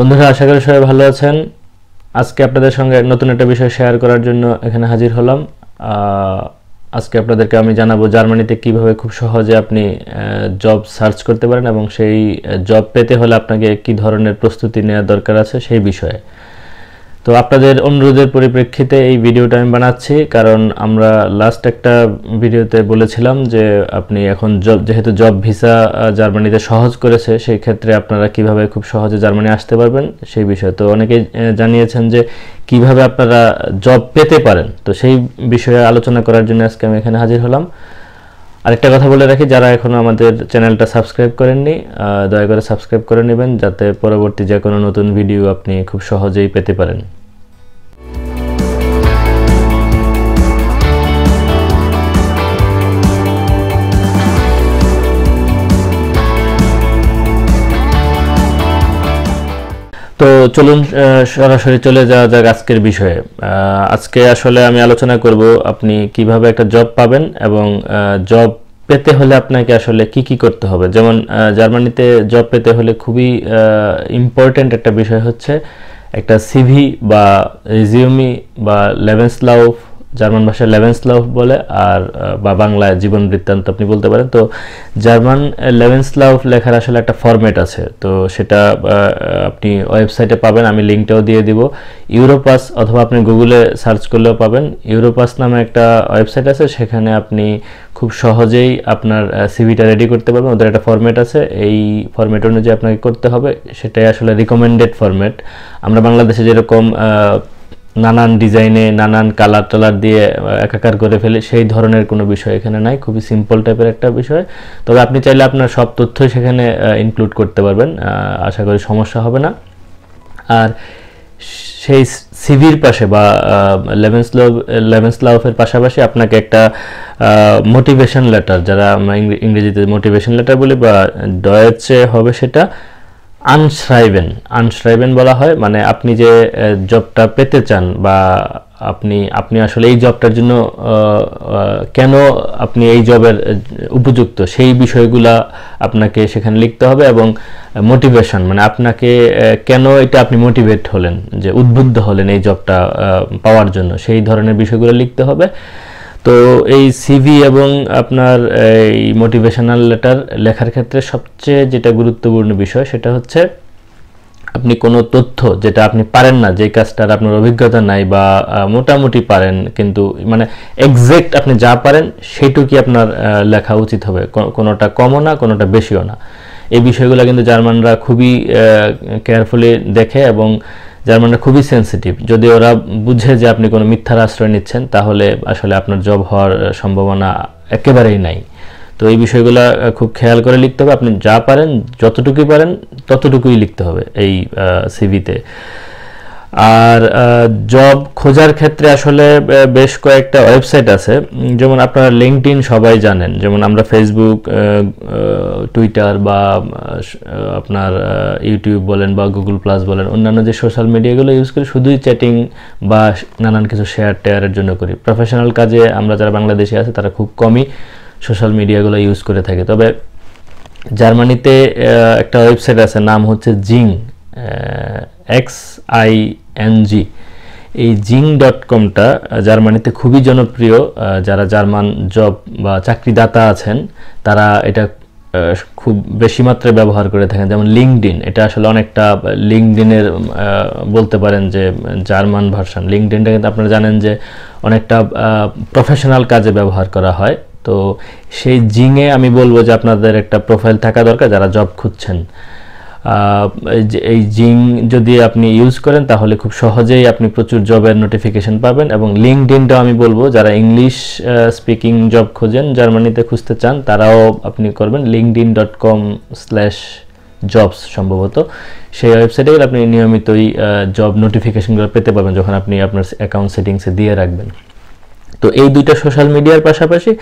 বন্ধুরা, আশা করি সবাই ভালো আছেন। আজকে আপনাদের সঙ্গে নতুন একটা বিষয় শেয়ার করার জন্য এখানে হাজির হলাম। আজকে আপনাদেরকে আমি জানাব জার্মানিতে কীভাবে খুব সহজে আপনি জব সার্চ করতে পারেন এবং সেই জব পেতে হলে আপনাকে কি ধরনের প্রস্তুতি নেওয়া দরকার আছে সেই বিষয়ে। তো আপনাদের অনুরোধের পরিপ্রেক্ষিতে এই ভিডিওটা আমি বানাচ্ছি, কারণ আমরা লাস্ট একটা ভিডিওতে বলেছিলাম যে আপনি এখন জব যেহেতু জব ভিসা জার্মানিতে সহজ করেছে, সেই ক্ষেত্রে আপনারা কীভাবে খুব সহজে জার্মানি আসতে পারবেন, সেই বিষয়ে তো অনেকেই জানিয়েছেন যে কীভাবে আপনারা জব পেতে পারেন। তো সেই বিষয়ে আলোচনা করার জন্য আজকে আমি এখানে হাজির হলাম। আরেকটা কথা বলে রাখি, যারা এখনও আমাদের চ্যানেলটা সাবস্ক্রাইব করেননি দয়া করে সাবস্ক্রাইব করে নেবেন, যাতে পরবর্তী যে কোনো নতুন ভিডিও আপনি খুব সহজেই পেতে পারেন। তো চলুন সরাসরি চলে যাওয়া যাক আজকের বিষয়ে। আজকে আসলে আমি আলোচনা করব আপনি কীভাবে একটা জব পাবেন এবং জব পেতে হলে আপনাকে আসলে কি কি করতে হবে। যেমন জার্মানিতে জব পেতে হলে খুবই ইম্পর্ট্যান্ট একটা বিষয় হচ্ছে একটা সিভি বা রিজিউমি বা লেভেন্সলাউফ জার্মান ভাষায় লেভেন্সলাউফ বলে, আর বা বাংলায় জীবন বৃত্তান্ত আপনি বলতে পারেন। তো জার্মান লেভেন্সলাউফ লেখার আসলে একটা ফরম্যাট আছে। তো সেটা আপনি ওয়েবসাইটে পাবেন, আমি লিঙ্কটাও দিয়ে দিব। ইউরোপাস অথবা আপনি গুগলে সার্চ করলেও পাবেন। ইউরোপাস নামে একটা ওয়েবসাইট আছে, সেখানে আপনি খুব সহজেই আপনার সিভিটা রেডি করতে পারবেন। ওদের একটা ফরম্যাট আছে। এই ফরম্যাট অনুযায়ী আপনাকে করতে হবে। সেটাই আসলে রিকমেন্ডেড ফরম্যাট আমরা বাংলাদেশে যেরকম নানান ডিজাইনে, নানান কালার টালার দিয়ে একাকার করে ফেলে, সেই ধরনের কোনো বিষয় এখানে নাই। খুবই সিম্পল টাইপের একটা বিষয়। তবে আপনি চাইলে আপনার সব তথ্যই সেখানে ইনক্লুড করতে পারবেন। আশা করি সমস্যা হবে না। আর সেই সিভির পাশে বা লেভেন্সলাভ লেভেন্সলাভের পাশাপাশি আপনাকে একটা মোটিভেশন লেটার যারা আমরা ইংরেজিতে মোটিভেশন লেটার বলি বা ডয়েচে হবে সেটা আনশ্রাইবেন আনশ্রাইবেন বলা হয় মানে আপনি যে জবটা পেতে চান বা আপনি আপনি আসলে এই জবটার জন্য কেন আপনি এই জবের উপযুক্ত? সেই বিষয়গুলা আপনাকে সেখানে লিখতে হবে এবং মোটিভেশন মানে আপনাকে কেন এটা আপনি মোটিভেট হলেন? যে উদ্বুদ্ধ হলেন এই জবটা পাওয়ার জন্য, সেই ধরনের বিষয়গুলো লিখতে হবে। তো এই সিভি এবং আপনার এই মোটিভেশনাল লেটার লেখার ক্ষেত্রে সবচেয়ে যেটা গুরুত্বপূর্ণ বিষয় সেটা হচ্ছে আপনি কোনো তথ্য যেটা আপনি পারেন না, যে কাজটার আপনার অভিজ্ঞতা নাই বা মোটামুটি পারেন কিন্তু মানে এক্সাক্ট আপনি যা পারেন সেটুকুই আপনার লেখা উচিত হবে। কোনোটা কমও না, কোনোটা বেশিও না। এই বিষয়গুলো কিন্তু জার্মানরা খুবই কেয়ারফুলি দেখে এবং জার্মানরা খুবই সেন্সিটিভ যদি ওরা বুঝে যে আপনি কোনো মিথ্যার আশ্রয় নিচ্ছেন, তাহলে আসলে আপনার জব হওয়ার সম্ভাবনা একেবারেই নাই। তো এই বিষয়গুলো খুব খেয়াল করে লিখতে হবে। আপনি যা পারেন, যতটুকুই পারেন, ততটুকুই লিখতে হবে এই সিভিতে আর জব খোঁজার ক্ষেত্রে আসলে বেশ কয়েকটা ওয়েবসাইট আছে। যেমন আপনারা লিঙ্কডইন সবাই জানেন। যেমন আমরা ফেসবুক টুইটার বা আপনার ইউটিউব বলেন বা গুগল প্লাস বলেন, অন্যান্য যে সোশ্যাল মিডিয়াগুলো ইউজ করি, শুধুই চ্যাটিং বা নানান কিছু শেয়ার টেয়ারের জন্য করি। প্রফেশনাল কাজে আমরা যারা বাংলাদেশে আছে, তারা খুব কমই সোশ্যাল মিডিয়াগুলো ইউজ করে থাকি। তবে জার্মানিতে একটা ওয়েবসাইট আছে, নাম হচ্ছে জিং এক্স আই এন জি এই জিং ডট কমটা জার্মানিতে খুবই জনপ্রিয় যারা জার্মান জব বা চাকরিদাতা আছেন, তারা এটা খুব বেশি মাত্রায় ব্যবহার করে থাকেন। যেমন লিঙ্কডিন এটা আসলে অনেকটা লিঙ্কডিনের বলতে পারেন যে জার্মান ভার্সন। লিঙ্কডিনটা কিন্তু আপনারা জানেন যে, অনেকটা প্রফেশনাল কাজে ব্যবহার করা হয়। তো সেই জিংয়ে আমি বলব যে, আপনাদের একটা প্রোফাইল থাকা দরকার যারা জব খুঁজছেন। এই জিং যদি আপনি ইউজ করেন, তাহলে খুব সহজেই আপনি প্রচুর জবের নোটিফিকেশন পাবেন এবং লিঙ্কডিনটাও আমি বলব, যারা ইংলিশ স্পিকিং জব খোঁজেন, জার্মানিতে খুঁজতে চান, তারাও আপনি করবেন। LinkedIn dot com slash jobs সম্ভবত। সেই ওয়েবসাইটে গেলে আপনি নিয়মিতই জব নোটিফিকেশনগুলো পেতে পারবেন, যখন আপনি আপনার অ্যাকাউন্ট সেটিংসে দিয়ে রাখবেন। তো এই দুইটা সোশ্যাল মিডিয়ার পাশাপাশি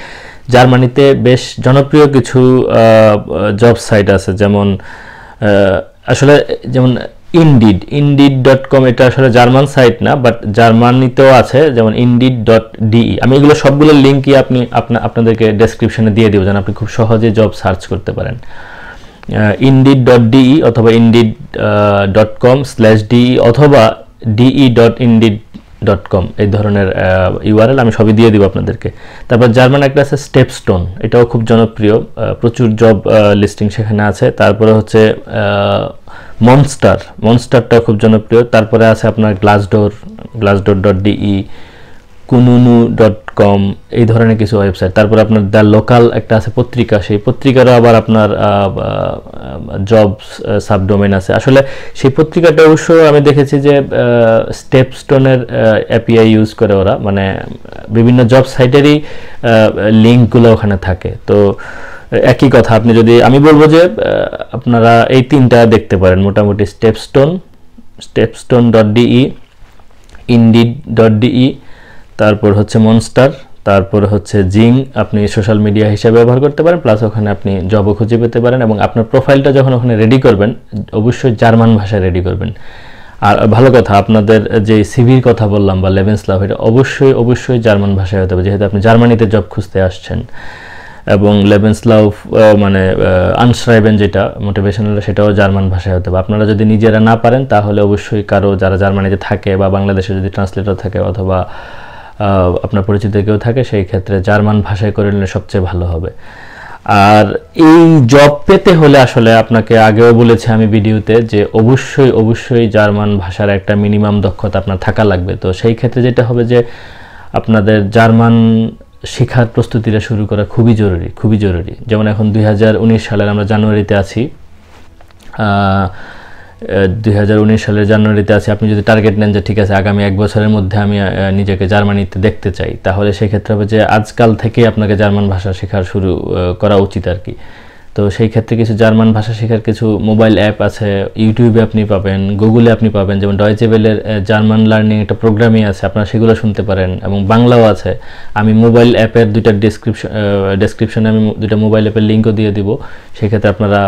জার্মানিতে বেশ জনপ্রিয় কিছু জব সাইট আছে, যেমন আসলে যেমন ইনডিড ইনডিড ডট কম এটা আসলে জার্মান সাইট না বাট জার্মানিতেও আছে, যেমন ইনডিড ডট ডিই আমি এগুলো সবগুলো লিঙ্কই আপনি, আপনা, আপনাদেরকে ডেসক্রিপশনে দিয়ে দেবো, যেন আপনি খুব সহজে জব সার্চ করতে পারেন। ইনডিড ডট ডিই অথবা Indeed dot com slash DE অথবা DE dot Indeed dot com এই ধরনের ইউআরএল আমি সবই দিয়ে দিব আপনাদেরকে। তারপর জার্মান একটা আছে স্টেপস্টোন এটাও খুব জনপ্রিয় প্রচুর জব লিস্টিং সেখানে আছে। তারপরে হচ্ছে মনস্টার মনস্টারটা খুব জনপ্রিয়। তারপরে আছে আপনার Glassdoor Glassdoor dot DE Kununu dot com এই ধরনের কিছু ওয়েবসাইট তারপর আপনার দ্য লোকাল একটা আছে পত্রিকা, সেই পত্রিকারও আবার আপনার জব সাবডোমেন আছে। আসলে সেই পত্রিকাটা অবশ্য আমি দেখেছি যে স্টেপস্টোনের অ্যাপিআই ইউজ করে ওরা। মানে বিভিন্ন জব সাইটেরই লিঙ্কগুলো ওখানে থাকে। তো, একই কথা, আপনি যদি, আমি বলব যে আপনারা এই তিনটা দেখতে পারেন। মোটামুটি StepStone StepStone dot DE Indeed dot DE তারপর হচ্ছে মনস্টার তারপর হচ্ছে জিং আপনি সোশ্যাল মিডিয়া হিসেবে ব্যবহার করতে পারেন প্লাস ওখানে আপনি জবও খুঁজে পেতে পারেন এবং আপনার প্রোফাইলটা যখন ওখানে রেডি করবেন, অবশ্যই জার্মান ভাষায় রেডি করবেন। আর ভালো কথা, আপনাদের যে সিভির কথা বললাম বা লেভেন্স লাভ এটা অবশ্যই অবশ্যই জার্মান ভাষায় হতে হবে, যেহেতু আপনি জার্মানিতে জব খুঁজতে আসছেন। এবং লেভেন্সলাউ মানে আনস্রাইবেন যেটা মোটিভেশনাল সেটাও জার্মান ভাষায় হতে হবে। আপনারা যদি নিজেরা না পারেন, তাহলে অবশ্যই কারও যারা জার্মানিতে থাকে বা বাংলাদেশে যদি ট্রান্সলেটর থাকে অথবা আপনার পরিচিত কেউ থাকে, সেই ক্ষেত্রে জার্মান ভাষায় করে নিলে সবচেয়ে ভালো হবে। আর এই জব পেতে হলে আসলে আপনাকে আগেও বলেছি আমি ভিডিওতে যে অবশ্যই অবশ্যই জার্মান ভাষার একটা মিনিমাম দক্ষতা আপনার থাকা লাগবে। তো সেই ক্ষেত্রে যেটা হবে যে আপনাদের জার্মান শেখার প্রস্তুতিটা শুরু করা খুবই জরুরি খুবই জরুরি। যেমন এখন দুই হাজার উনিশ সালের আমরা জানুয়ারিতে আছি। দুই হাজার উনিশ সালের জানুয়ারিতে আছে। আপনি যদি টার্গেট নেন যে, ঠিক আছে, আগামী এক বছরের মধ্যে আমি নিজেকে জার্মানিতে দেখতে চাই, তাহলে সেক্ষেত্রে হবে যে, আজকাল থেকে আপনাকে জার্মান ভাষা শেখার শুরু করা উচিত আর কি। তো সেই ক্ষেত্রে কিছু জার্মান ভাষা শেখার কিছু মোবাইল অ্যাপ আছে ইউটিউবে আপনি পাবেন গুগলে আপনি পাবেন, যেমন ডয়চেবেলের জার্মান লার্নিং একটা প্রোগ্রামই আছে, আপনারা সেগুলো শুনতে পারেন এবং বাংলাও আছে। আমি মোবাইল অ্যাপের দুইটা ডিসক্রিপশন ডেসক্রিপশনে আমি দুইটা মোবাইল অ্যাপের লিঙ্কও দিয়ে দিব। সেক্ষেত্রে আপনারা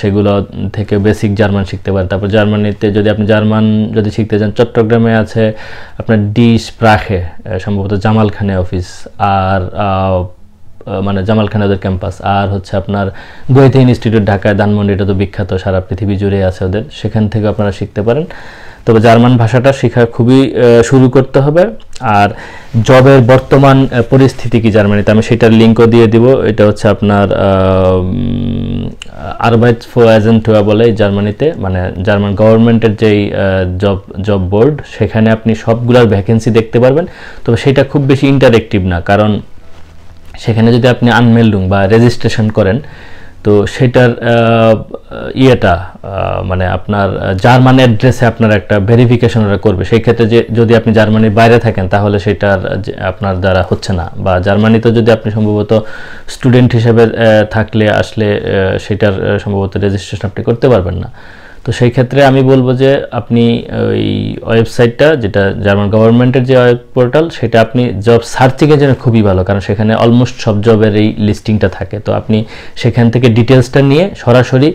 সেগুলো থেকে বেসিক জার্মান শিখতে পারেন। তারপর জার্মানিতে যদি আপনি জার্মান যদি শিখতে চান, চট্টগ্রামে আছে আপনার ডিস প্রাখে সম্ভবত জামাল খানে অফিস আর মানে জামাল খান ওদের ক্যাম্পাস। আর হচ্ছে আপনার গোয়েতে ইনস্টিটিউট ঢাকায় ধানমন্ডি, এটা তো বিখ্যাত, সারা পৃথিবী জুড়ে আছে ওদের। সেখান থেকে আপনারা শিখতে পারেন। তবে জার্মান ভাষাটা শেখা খুবই শুরু করতে হবে। আর জবের বর্তমান পরিস্থিতি কি জার্মানিতে? আমি সেটার লিঙ্কও দিয়ে দিব। এটা হচ্ছে আপনার আরবাইট ফো এজেন্টুয়া বলে জার্মানিতে। মানে জার্মান গভর্নমেন্টের যেই জব জব বোর্ড, সেখানে আপনি সবগুলার ভ্যাকেন্সি দেখতে পারবেন। তবে সেটা খুব বেশি ইন্টারেক্টিভ না, কারণ সেখানে যদি আপনি আনমেল্ডুং বা রেজিস্ট্রেশন করেন, তো সেটার ইয়েটা মানে আপনার জার্মান অ্যাড্রেসে আপনার একটা ভেরিফিকেশন ওরা করবে। সেই ক্ষেত্রে যে, যদি আপনি জার্মানির বাইরে থাকেন, তাহলে সেটার আপনার দ্বারা হচ্ছে না। বা জার্মানিতে যদি আপনি সম্ভবত স্টুডেন্ট হিসেবে থাকলে, আসলে সেটার সম্ভবত রেজিস্ট্রেশন আপনি করতে পারবেন না। তো সেই ক্ষেত্রে আমি বলব যে আপনি ওই ওয়েবসাইটটা, যেটা জার্মান গভর্নমেন্টের যে ওয়েব পোর্টাল, সেটা আপনি জব সার্চিংয়ের জন্য খুবই ভালো, কারণ সেখানে অলমোস্ট সব জবের এই লিস্টিংটা থাকে। তো আপনি সেখান থেকে ডিটেলসটা নিয়ে সরাসরি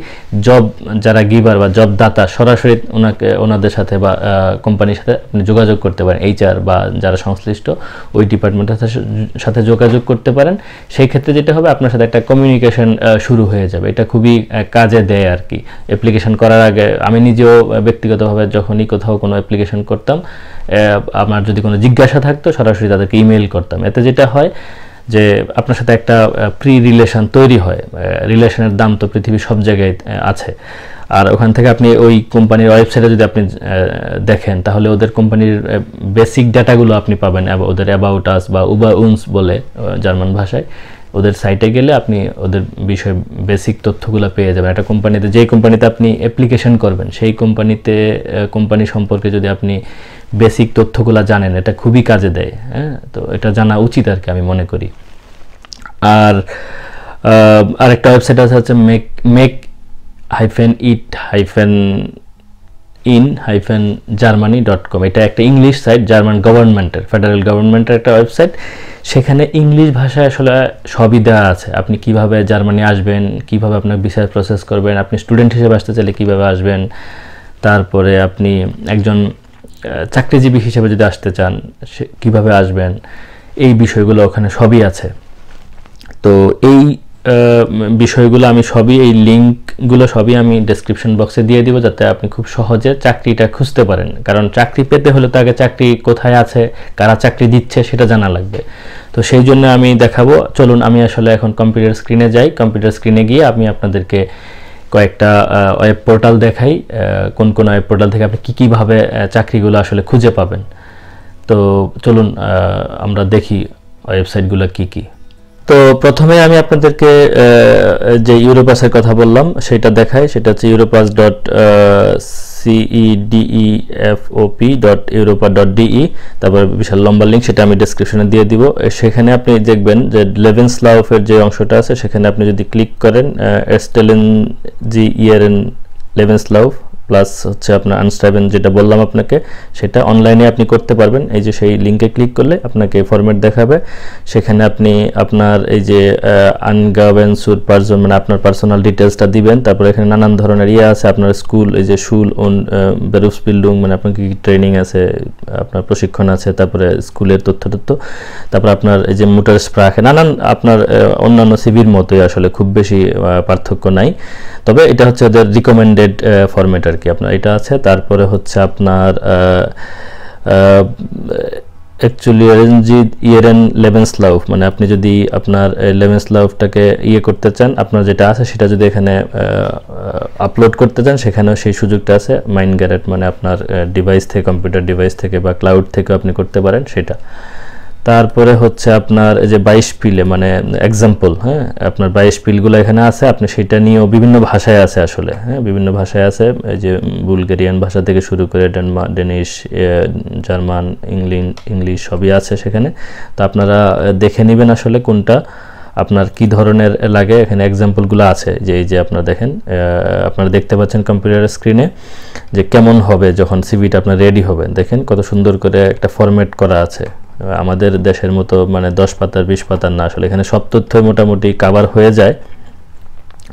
জব যারা গিভার বা জব দাতা, সরাসরি ওনাকে, ওনাদের সাথে বা কোম্পানির সাথে আপনি যোগাযোগ করতে পারেন। এইচআর বা যারা সংশ্লিষ্ট, ওই ডিপার্টমেন্টের সাথে যোগাযোগ করতে পারেন। সেই ক্ষেত্রে যেটা হবে, আপনার সাথে একটা কমিউনিকেশন শুরু হয়ে যাবে। এটা খুবই কাজে দেয় আর কি। অ্যাপ্লিকেশন করার আগে আমি নিজেও ব্যক্তিগতভাবে যখনই কোথাও কোনো অ্যাপ্লিকেশন করতাম আমার যদি কোনো জিজ্ঞাসা থাকতো, সরাসরি তাদেরকে ইমেল করতাম। এতে যেটা হয় যে আপনার সাথে একটা প্রি রিলেশন তৈরি হয়। রিলেশনের দাম তো পৃথিবীর সব জায়গায় আছে। আর ওখান থেকে আপনি ওই কোম্পানির ওয়েবসাইটে যদি আপনি দেখেন, তাহলে ওদের কোম্পানির বেসিক ডাটাগুলো আপনি পাবেন ওদের অ্যাবাউট আস বা উবা উন্স বলে জার্মান ভাষায়। ওদের সাইটে গেলে আপনি ওদের বিষয়ে বেসিক তথ্যগুলো পেয়ে যাবেন। একটা কোম্পানিতে যেই কোম্পানিতে আপনি অ্যাপ্লিকেশন করবেন, সেই কোম্পানিতে কোম্পানি সম্পর্কে যদি আপনি বেসিক তথ্যগুলো জানেন, এটা খুবই কাজে দেয় হ্যাঁ? তো এটা জানা উচিত আর কি আমি মনে করি। আর আরেকটা ওয়েবসাইট আছে, হচ্ছে make make hyphen it hyphen in hyphen Germany dot com এটা একটা ইংলিশ সাইট জার্মান গভর্নমেন্টের ফেডারেল গভর্নমেন্টের একটা ওয়েবসাইট সেখানে ইংলিশ ভাষায় আসলে সবই দেওয়া আছে। আপনি কীভাবে জার্মানি আসবেন, কীভাবে আপনার ভিসা প্রসেস করবেন, আপনি স্টুডেন্ট হিসেবে আসতে চাইলে কীভাবে আসবেন, তারপরে আপনি একজন চাকরিজীবী হিসেবে যদি আসতে চান, সে কীভাবে আসবেন, এই বিষয়গুলো ওখানে সবই আছে। তো এই বিষয়গুলো আমি সবই, এই লিঙ্কগুলো সবই আমি ডেসক্রিপশন বক্সে দিয়ে দিব যাতে আপনি খুব সহজে চাকরিটা খুঁজতে পারেন। কারণ চাকরি পেতে হলে তো আগে চাকরি কোথায় আছে, কারা চাকরি দিচ্ছে সেটা জানা লাগবে। তো সেই জন্য আমি দেখাবো। চলুন, আমি আসলে এখন কম্পিউটার স্ক্রিনে যাই। কম্পিউটার স্ক্রিনে গিয়ে আমি আপনাদেরকে কয়েকটা ওয়েব পোর্টাল দেখাই। কোন কোন ওয়েব পোর্টাল থেকে আপনি কী কীভাবে চাকরিগুলো আসলে খুঁজে পাবেন। তো চলুন আমরা দেখি ওয়েবসাইটগুলো কী কী। তো প্রথমে আমি আপনাদেরকে যে ইউরোপাসের কথা বললাম, সেটা দেখাই। সেটা হচ্ছে Europass dot CEDEFOP dot Europa dot DE তারপর বিশাল লম্বা লিঙ্ক সেটা আমি ডিসক্রিপশনে দিয়ে দিব। সেখানে আপনি দেখবেন যে লেভেন্স লাউফের যে অংশটা আছে, সেখানে আপনি যদি ক্লিক করেন এস্টেলেন জি ইয়ারেন লেভেন্স লাউফ প্লাস হচ্ছে আপনার আনস্টাবেন যেটা বললাম আপনাকে, সেটা অনলাইনে আপনি করতে পারবেন। এই যে সেই লিঙ্কে ক্লিক করলে আপনাকে ফরম্যাট দেখাবে। সেখানে আপনি আপনার এই যে আনগাভেন সুর পার্সন মানে আপনার পার্সোনাল ডিটেলসটা দিবেন। তারপরে এখানে নানান ধরনের ইয়ে আছে। আপনার স্কুল এই যে শুল ওন বেরুস বিল্ডিং মানে আপনার কী ট্রেনিং আছে, আপনার প্রশিক্ষণ আছে, তারপরে স্কুলের তথ্য তথ্য তারপর আপনার এই যে মোটর স্প্রাকে নানান আপনার অন্যান্য সিভির মতোই আসলে খুব বেশি পার্থক্য নাই। তবে এটা হচ্ছে ওদের রিকমেন্ডেড ফরম্যাট আর কি আপনার এটা আছে। তারপরে হচ্ছে আপনার অ্যাকচুয়ালি রেঞ্জি ইয়ারেন লেভেন্স লাভ মানে আপনি যদি আপনার লেভেন্স লাভটাকে ইয়ে করতে চান, আপনার যেটা আছে সেটা যদি এখানে আপলোড করতে চান, সেখানেও সেই সুযোগটা আছে। মাইন্ড গ্যারেট মানে আপনার ডিভাইস থেকে কম্পিউটার ডিভাইস থেকে বা ক্লাউড থেকে আপনি করতে পারেন সেটা। তারপরে হচ্ছে আপনার এই যে বাইশ পিলে মানে এক্সাম্পল হ্যাঁ? আপনার বাইশ পিলগুলো এখানে আছে, আপনি সেটা নিয়েও বিভিন্ন ভাষায় আছে আসলে হ্যাঁ? বিভিন্ন ভাষায় আছে, এই যে বুলগেরিয়ান ভাষা থেকে শুরু করে ডেনমা, ডেনিশ জার্মান ইংলিশ ইংলিশ সবই আছে সেখানে। তো আপনারা দেখে নেবেন আসলে কোনটা আপনার কি ধরনের লাগে। এখানে এক্সাম্পলগুলো আছে, যে এই যে আপনারা দেখেন আপনারা দেখতে পাচ্ছেন কম্পিউটার স্ক্রিনে যে কেমন হবে যখন সিভিটা আপনার রেডি হবে। দেখেন কত সুন্দর করে একটা ফরম্যাট করা আছে। আমাদের দেশের মতো মানে দশ পাতার, বিশ পাতার না, আসলে এখানে সব তথ্য মোটামুটি কাভার হয়ে যায়।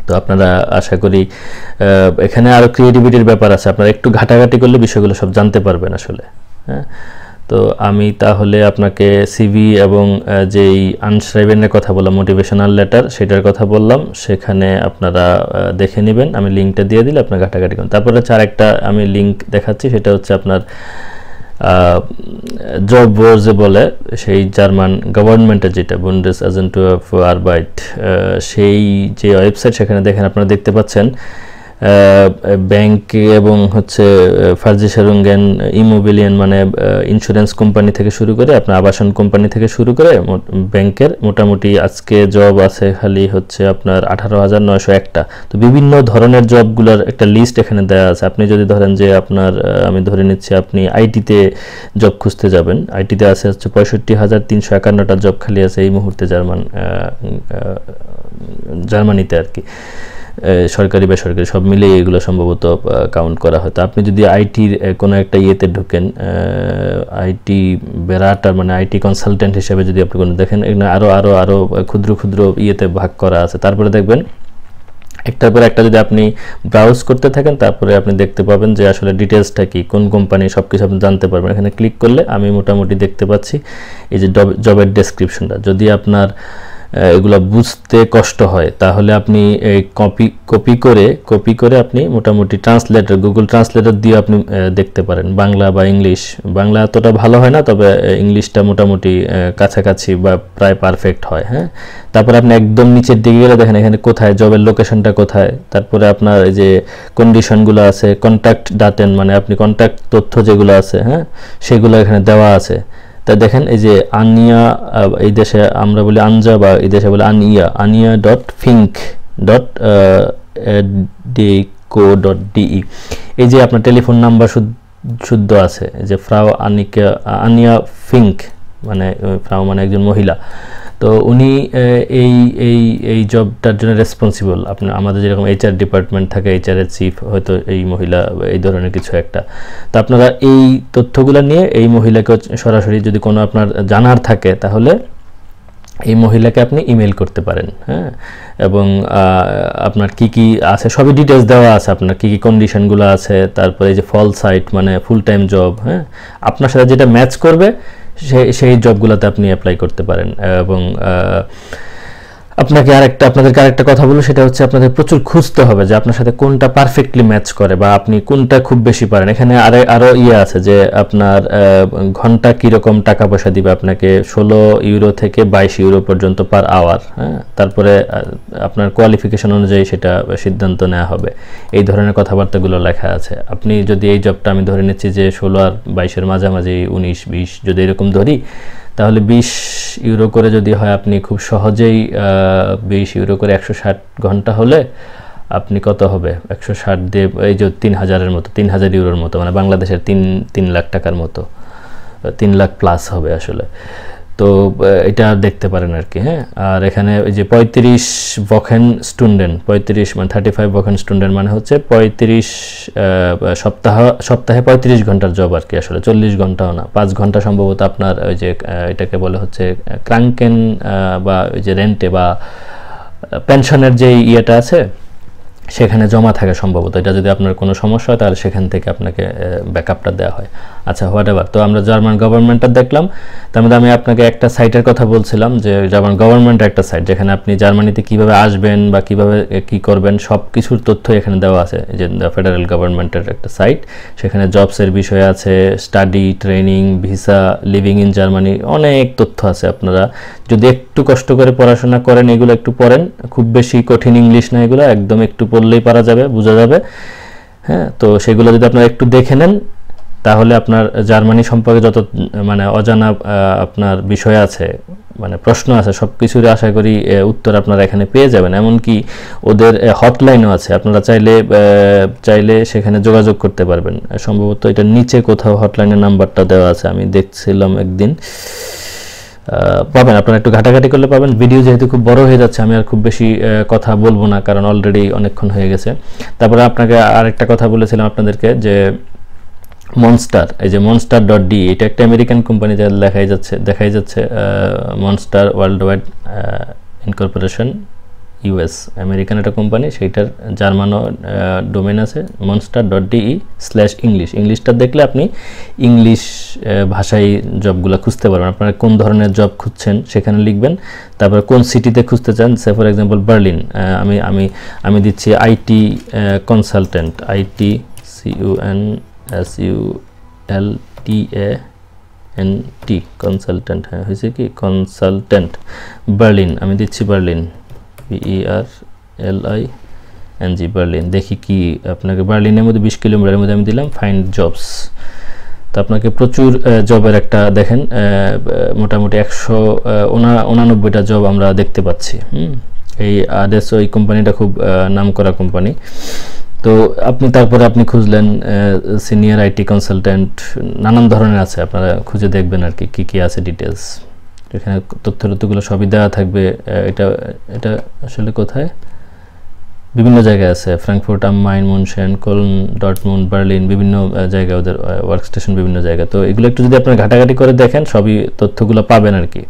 তো আপনারা আশা করি এখানে আরও ক্রিয়েটিভিটির ব্যাপার আছে। আপনারা একটু ঘাটাঘাটি করলে বিষয়গুলো সব জানতে পারবেন আসলে হ্যাঁ? তো আমি তাহলে আপনাকে সিভি এবং যেই আনসাইভেনের কথা বললাম মোটিভেশনাল লেটার সেটার কথা বললাম। সেখানে আপনারা দেখে নেবেন। আমি লিঙ্কটা দিয়ে দিলে আপনার ঘাটাঘাটি করুন। তারপরে হচ্ছে আরেকটা আমি লিঙ্ক দেখাচ্ছি, সেটা হচ্ছে আপনার জব যে বলে, সেই জার্মান গভর্নমেন্টের যেটা বুন্ডেস এজেন্ট অফ আরবাইট সেই যে ওয়েবসাইট সেখানে দেখেন, আপনারা দেখতে পাচ্ছেন ব্যাংক এবং হচ্ছে ফার্জিসারুঙ্গেন ইমোবিলিয়ান মানে ইন্স্যুরেন্স কোম্পানি থেকে শুরু করে, আপনার আবাসন কোম্পানি থেকে শুরু করে ব্যাংকের মোটামুটি আজকে জব আছে খালি হচ্ছে আপনার আঠারো হাজার নয়শো একটা। তো বিভিন্ন ধরনের জবগুলোর একটা লিস্ট এখানে দেওয়া আছে। আপনি যদি ধরেন যে আপনার আমি ধরে নিচ্ছি আপনি আইটিতে জব খুঁজতে যাবেন। আইটিতে আছে হচ্ছে পঁয়ষট্টি হাজার তিনশো একান্নটা জব খালি আছে এই মুহূর্তে জার্মান জার্মানিতে আর কি। সরকারি, বেসরকারি, সব মিলিয়ে এগুলো সম্ভবত কাউন্ট করা হয়। তো আপনি যদি আইটির কোনো একটা ইয়েতে ঢুকেন আইটি বেড়াটার মানে আইটি কনসালটেন্ট হিসেবে যদি আপনি কোনো, দেখেন এখানে আরও আরও আরও ক্ষুদ্র ক্ষুদ্র ইয়েতে ভাগ করা আছে। তারপরে দেখবেন, একটার পর একটা যদি আপনি ব্রাউজ করতে থাকেন, তারপরে আপনি দেখতে পাবেন যে আসলে ডিটেলসটা কি, কোন কোম্পানি সব কিছু আপনি জানতে পারবেন। এখানে ক্লিক করলে আমি মোটামুটি দেখতে পাচ্ছি, এই যে জবের ডেসক্রিপশনটা যদি আপনার এগুলো বুঝতে কষ্ট হয়। তাহলে আপনি এই কপি কপি করে কপি করে আপনি মোটামুটি ট্রান্সলেটর গুগল ট্রান্সলেটর দিয়ে আপনি দেখতে পারেন। বাংলা বা ইংলিশ বাংলা এতটা ভালো হয় না, তবে ইংলিশটা মোটামুটি কাছাকাছি বা প্রায় পারফেক্ট হয় হ্যাঁ? তারপরে আপনি একদম নিচের দিকে গেলে দেখেন এখানে কোথায় জবের লোকেশনটা কোথায়। তারপরে আপনার এই যে কন্ডিশনগুলো আছে কন্ট্যাক্ট ডাটেন মানে আপনি কন্ট্যাক্ট তথ্য যেগুলো আছে হ্যাঁ? সেগুলো এখানে দেওয়া আছে। তা দেখেন, এই যে আনিয়া এই দেশে আমরা বলি আনজা বা এই দেশে বলি আনিয়া আনিয়া dot ফিঙ্ক dot D, co dot DE এই যে আপনার টেলিফোন নাম্বার শুদ্ধ আছে যে ফ্রাও আনিকা, আনিয়া ফিঙ্ক মানে ফ্রাও মানে একজন মহিলা। তো উনি এই এই এই জবটার জন্য রেসপন্সিবল আপনি, আমাদের যেরকম এইচআর ডিপার্টমেন্ট থাকে এইচআরের চিফ হয়তো এই মহিলা, এই ধরনের কিছু একটা। তো আপনারা এই তথ্যগুলো নিয়ে এই মহিলাকে সরাসরি যদি কোনো আপনার জানার থাকে, তাহলে এই মহিলাকে আপনি ইমেল করতে পারেন হ্যাঁ? এবং আপনার কি কি আছে, সবই ডিটেলস দেওয়া আছে আপনার, কি কি কন্ডিশনগুলো আছে, তারপরে এই যে ফল সাইট মানে ফুল টাইম জব হ্যাঁ? আপনার সাথে যেটা ম্যাচ করবে সেই জবগুলোতে আপনি অ্যাপ্লাই করতে পারেন এবং আপনাকে আরেকটা, আপনাদেরকে আরেকটা কথা বলব সেটা হচ্ছে আপনাদের প্রচুর খুঁজতে হবে যে আপনার সাথে কোনটা পারফেক্টলি ম্যাচ করে বা আপনি কোনটা খুব বেশি পারেন। এখানে আরে, আরও ইয়ে আছে যে আপনার ঘণ্টা কীরকম টাকা পয়সা দিবে আপনাকে? ষোলো ইউরো থেকে বাইশ ইউরো পর্যন্ত পার আওয়ার হ্যাঁ? তারপরে আপনার কোয়ালিফিকেশন অনুযায়ী সেটা সিদ্ধান্ত নেওয়া হবে। এই ধরনের কথাবার্তাগুলো লেখা আছে। আপনি যদি এই জবটা আমি ধরে নিচ্ছি যে ষোলো আর বাইশের মাঝামাঝি, উনিশ, বিশ, যদি এরকম ধরি তাহলে বিশ ইউরো করে যদি হয়, আপনি খুব সহজেই বিশ ইউরো করে একশো ষাট ঘণ্টা হলে আপনি কত হবে? একশো ষাট দিয়ে, এই যে তিন হাজারের মতো, তিন হাজার ইউরোর মতো মানে বাংলাদেশের তিন তিন লাখ টাকার মতো, তিন লাখ প্লাস হবে আসলে। তো এটা দেখতে পারেন আর কি হ্যাঁ? আর এখানে ওই যে পঁয়ত্রিশ বখেন স্টুডেন্ট, পঁয়ত্রিশ মানে থার্টি ফাইভ বখেন স্টুডেন্ট মানে হচ্ছে পঁয়ত্রিশ সপ্তাহ, সপ্তাহে পঁয়ত্রিশ ঘণ্টার জব আর কি আসলে, চল্লিশ ঘন্টাও না। পাঁচ ঘণ্টা সম্ভবত আপনার ওই যে এটাকে বলে হচ্ছে ক্রাঙ্কেন বা ওই যে রেন্টে বা পেনশনের যে ইয়েটা আছে সেখানে জমা থাকে সম্ভবত। এটা যদি আপনার কোনো সমস্যা হয়, তাহলে সেখান থেকে আপনাকে ব্যাকআপটা দেওয়া হয়। আচ্ছা হোয়াট এভার তো আমরা জার্মান গভর্নমেন্টটা দেখলাম। তার মধ্যে আমি আপনাকে একটা সাইটের কথা বলছিলাম, যে জার্মান গভর্নমেন্টের একটা সাইট যেখানে আপনি জার্মানিতে কীভাবে আসবেন বা কীভাবে কি করবেন সব কিছুর তথ্য এখানে দেওয়া আছে। যে ফেডারেল গভর্নমেন্টের একটা সাইট সেখানে জবসের বিষয় আছে study training visa living in Germany অনেক তথ্য আছে আপনারা। যদি একটু কষ্ট করে পড়াশোনা করেন, এগুলো একটু পড়েন। খুব বেশি কঠিন ইংলিশ না এগুলো, একদম একটু পড়লেই পারা যাবে, বোঝা যাবে। হ্যাঁ তো সেগুলো যদি আপনারা একটু দেখে নেন, তাহলে আপনার জার্মানি সম্পর্কে যত মানে অজানা আপনার বিষয় আছে মানে প্রশ্ন আছে সব কিছুরই আশা করি উত্তর আপনারা এখানে পেয়ে যাবেন। এমনকি ওদের হটলাইনও আছে। আপনারা চাইলে চাইলে সেখানে যোগাযোগ করতে পারবেন। সম্ভবত এটা নিচে কোথাও হটলাইনের নাম্বারটা দেওয়া আছে। আমি দেখছিলাম একদিন। পাবেন। আপনারা একটু ঘাটাঘাটি করলে পাবেন। ভিডিও যেহেতু খুব বড় হয়ে যাচ্ছে, আমি আর খুব বেশি কথা বলব না, কারণ অলরেডি অনেকক্ষণ হয়ে গেছে। তারপরে আপনাকে আরেকটা কথা বলেছিলাম আপনাদেরকে, যে মনস্টার এই যে মনস্টার ডট ডি এটা একটা আমেরিকান কোম্পানি যা দেখাই যাচ্ছে দেখাই যাচ্ছে Monster Worldwide incorporation US, American একটা কোম্পানি, সেইটার জার্মানো ডোমেন আছে Monster dot DE slash English ইংলিশটা দেখলে আপনি ইংলিশ ভাষায় জবগুলো খুঁজতে পারবেন। আপনারা কোন ধরনের জব খুঁজছেন সেখানে লিখবেন। তারপর কোন সিটিতে খুঁজতে চান সে ফর এক্সাম্পল বার্লিন আমি আমি আমি দিচ্ছি IT consultant IT C U N S U L T A N T consultant হ্যাঁ হয়েছে কি? কনসালটেন্ট বার্লিন আমি দিচ্ছি Berlin P E R L I N G Berlin দেখি কি আপনাকে বার্লিনের মধ্যে বিশ কিলোমিটারের মধ্যে আমি দিলাম ফাইন্ড জবস তো আপনাকে প্রচুর জবের একটা দেখেন মোটামুটি একশো উনানব্বইটা জব আমরা দেখতে পাচ্ছি। এই আদেশো এই কোম্পানিটা খুব আহ, নামকরা কোম্পানি তো আপনি তারপরে আপনি খুঁজলেন সিনিয়র আইটি কনসালটেন্ট নানান ধরনের আছে। আপনারা খুঁজে দেখবেন আর কি কী কী আছে ডিটেলস এখানে তথ্য তথ্যগুলো সবই দেওয়া থাকবে এটা এটা আসলে কোথায়? বিভিন্ন জায়গায় আছে, Frankfurt, am, Main, Munchen, Cologne ডটমুন Berlin, বিভিন্ন জায়গায় ওদের ওয়ার্ক স্টেশন বিভিন্ন জায়গা তো এগুলো একটু যদি আপনার ঘাটাঘাটি করে দেখেন, সবই তথ্যগুলো পাবেন আর কি।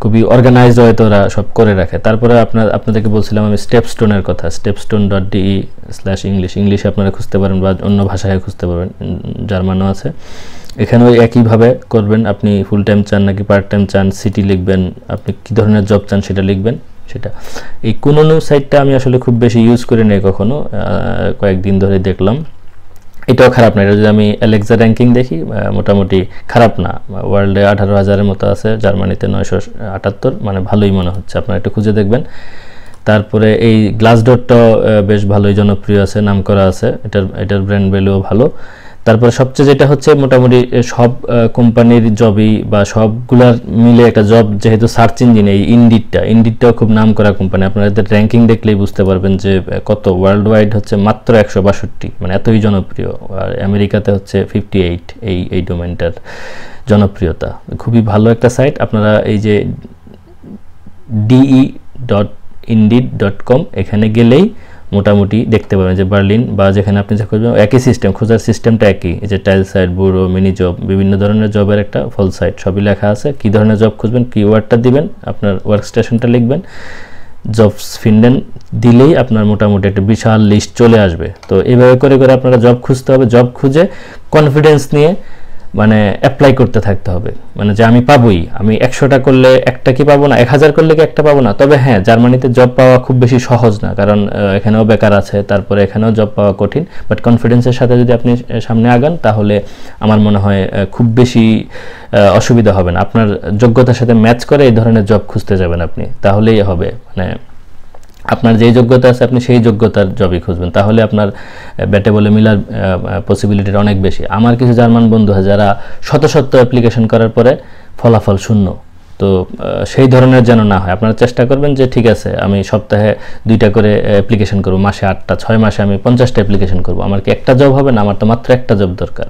খুবই অর্গানাইজড হয়তো ওরা সব করে রাখে। তারপরে আপনার, আপনাদেরকে বলছিলাম আমি স্টেপস্টোনের কথা StepStone dot DE slash English ইংলিশে আপনারা খুঁজতে পারেন বা অন্য ভাষায় খুঁজতে পারবেন জার্মানও আছে। এখানেও একইভাবে করবেন, আপনি ফুল টাইম চান নাকি পার্ট টাইম চান সিটি লিখবেন, আপনি কী ধরনের জব চান সেটা লিখবেন, সেটা। এই কোনোনো সাইটটা আমি আসলে খুব বেশি ইউজ করি নাই কখনো কয়েকদিন ধরে দেখলাম। এটাও খারাপ না, এটা যদি আমি অ্যালেক্সা র্যাঙ্কিং দেখি মোটামুটি খারাপ না। ওয়ার্ল্ডে আঠারো হাজারের মতো আছে জার্মানিতে নয়শো আটাত্তর মানে ভালোই মনে হচ্ছে, আপনারা একটু খুঁজে দেখবেন। তারপরে এই গ্লাস ডটটাও বেশ ভালোই জনপ্রিয় আছে নাম করা আছে, এটার এটার ব্র্যান্ড ভ্যালুও ভালো। তারপরে সবচেয়ে যেটা হচ্ছে মোটামুটি সব কোম্পানির জবই বা সবগুলার মিলে একটা জব যেহেতু সার্চ ইঞ্জিন, এই ইন্ডিটটা ইন্ডিটটাও খুব নাম করা কোম্পানি। আপনারা এদের র্যাঙ্কিং দেখলেই বুঝতে পারবেন যে কত ওয়ার্ল্ড ওয়াইড হচ্ছে মাত্র একশো বাষট্টি মানে এতই জনপ্রিয়। আর আমেরিকাতে হচ্ছে ফিফটি এইট এই এই ডোমেনটার জনপ্রিয়তা। খুবই ভালো একটা সাইট আপনারা এই যে DE dot Indeed dot com এখানে গেলেই মোটামুটি দেখতে পাবেন যে বার্লিন বা যেখানে আপনি যা খুঁজবেন, একই সিস্টেম খোঁজার সিস্টেমটা একই। যে টাইল সাইট বুড়ো মিনি জব বিভিন্ন ধরনের জবের একটা ফল সাইট সবই লেখা আছে। কী ধরনের জব খুঁজবেন কিওয়ার্ডটা দিবেন, আপনার ওয়ার্ক স্টেশনটা লিখবেন। জবস ফিন্ডেন দিলেই আপনার মোটামুটি একটা বিশাল লিস্ট চলে আসবে। তো এইভাবে করে করে আপনারা জব খুঁজতে হবে। জব খুঁজে কনফিডেন্স নিয়ে মানে অ্যাপ্লাই করতে থাকতে হবে। মানে যে আমি পাবোই, আমি একশোটা করলে একটা কি পাবো না, এক হাজার করলে কি একটা পাবো না? তবে হ্যাঁ জার্মানিতে জব পাওয়া খুব বেশি সহজ না, কারণ এখানেও বেকার আছে, তারপরে এখানেও জব পাওয়া কঠিন। বাট কনফিডেন্সের সাথে যদি আপনি সামনে আগান, তাহলে আমার মনে হয় খুব বেশি অসুবিধা হবে না। আপনার যোগ্যতার সাথে ম্যাচ করে এই ধরনের জব খুঁজতে যাবেন আপনি। তাহলেই হবে মানে আপনার যেই যোগ্যতা আছে, আপনি সেই যোগ্যতার জবই খুঁজবেন। তাহলে আপনার ব্যাটে বলে মিলার পসিবিলিটিটা অনেক বেশি। আমার কিছু জার্মান বন্ধু আছে যারা শত শত অ্যাপ্লিকেশন করার পরে ফলাফল শূন্য। তো সেই ধরনের যেন না হয়। আপনারা চেষ্টা করবেন যে, ঠিক আছে, আমি সপ্তাহে দুইটা করে অ্যাপ্লিকেশন করব, মাসে আটটা, ছয় মাসে আমি পঞ্চাশটা অ্যাপ্লিকেশন করব। আমার কি একটা জব হবে না? আমার তো মাত্র একটা জব দরকার।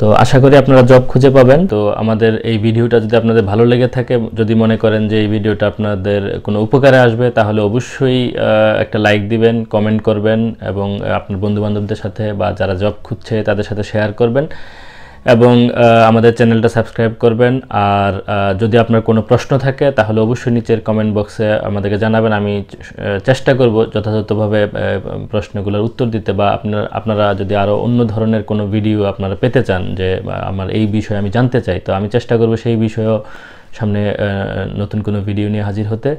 তো আশা করি আপনারা জব খুঁজে পাবেন। তো আমাদের এই ভিডিওটা যদি আপনাদের ভালো লেগে থাকে, যদি মনে করেন যে এই ভিডিওটা আপনাদের কোনো উপকারে আসবে, তাহলে অবশ্যই একটা লাইক দিবেন কমেন্ট করবেন এবং আপনার বন্ধুবান্ধবদের সাথে বা যারা জব খুঁজছে তাদের সাথে শেয়ার করবেন। এবং আমাদের চ্যানেলটা সাবস্ক্রাইব করবেন। আর যদি আপনার কোনো প্রশ্ন থাকে, তাহলে অবশ্যই নিচের কমেন্ট বক্সে আমাদেরকে জানাবেন। আমি চেষ্টা করব যথাযথভাবে প্রশ্নগুলোর উত্তর দিতে বা আপনার, আপনারা যদি আরও অন্য ধরনের কোনো ভিডিও আপনারা পেতে চান যে আমার এই বিষয়ে আমি জানতে চাই, তো আমি চেষ্টা করব সেই বিষয়েও সামনে নতুন কোনো ভিডিও নিয়ে হাজির হতে।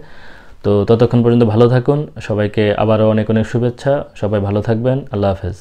তো ততক্ষণ পর্যন্ত ভালো থাকুন। সবাইকে আবারও অনেক অনেক শুভেচ্ছা। সবাই ভালো থাকবেন। আল্লাহ হাফেজ।